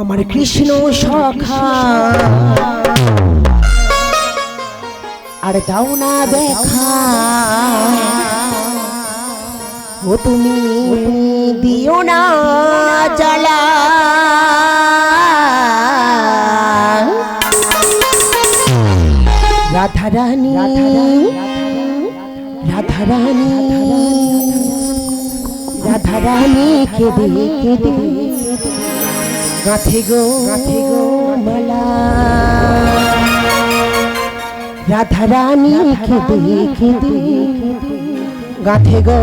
আমার কৃষ্ণ সখা। আর দাও না দেখা। ও তুমি দিও না জ্বালা। রাধা রানী রাধা রানী রাধা রানী কেঁদে কেঁদে। গাথে গো গাথে গো মালা। রাধা রানী কেঁদে কেঁদে গাথে গো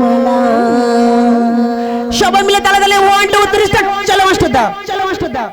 মালা। সবাই মিলে তালে তালে ওয়ান টু থ্রি স্টার্ট চলো মাস্টার দা চলো মাস্টার দা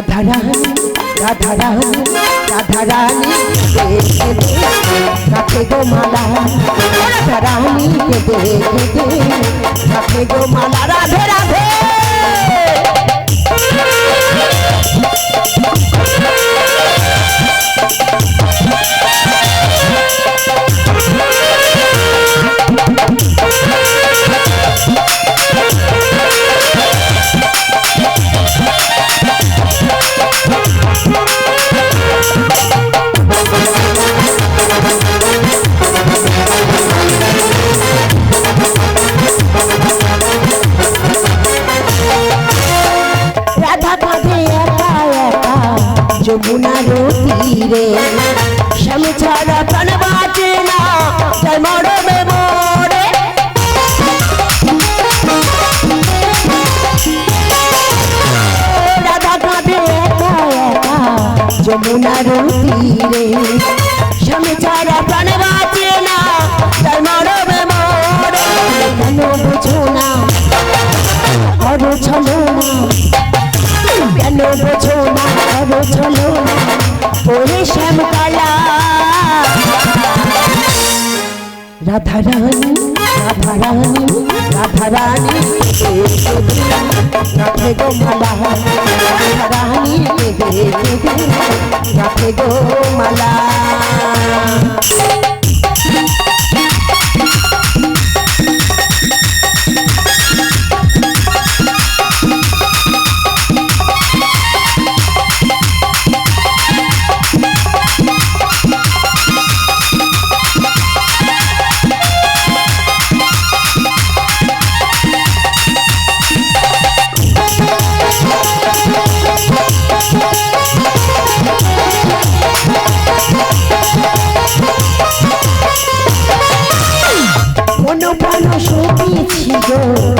রাধা রানী রাধা রানী রাধা রানী রাখে গো মালা? রাধা রানী কেঁদে কেঁদে রাখে গো মালা? রাধে, রাধা। যমুনার তীরে স্বামী ছাড়া প্রাণ বাঁচে না, তাই মরবে মরে। রাধা স্বামী ছাড়া প্রাণ বাঁচে না মরবে মরে। কেন না করো না কেন বোঝো করো চলো ওরে শ্যামকালা রাধা রানী রাধা রানী রাধা গো মালা রাধা রানী কেঁদে কেঁদে রাধে গো মালা গো।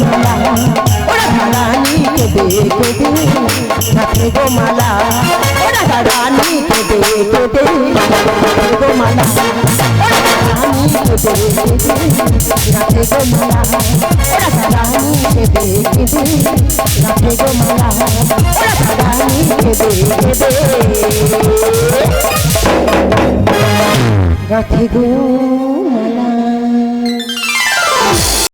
মালা ও রাধা রানী কেঁদে কেঁদে রাধে গো মালা ও রাধা রানী কেঁদে গো মালা রানী কেঁদে কেঁদে রাখে গো মালা রানী কেঁদে কেঁদে রাখে গো মালা রানী কেঁদে কেঁদে রাখে গো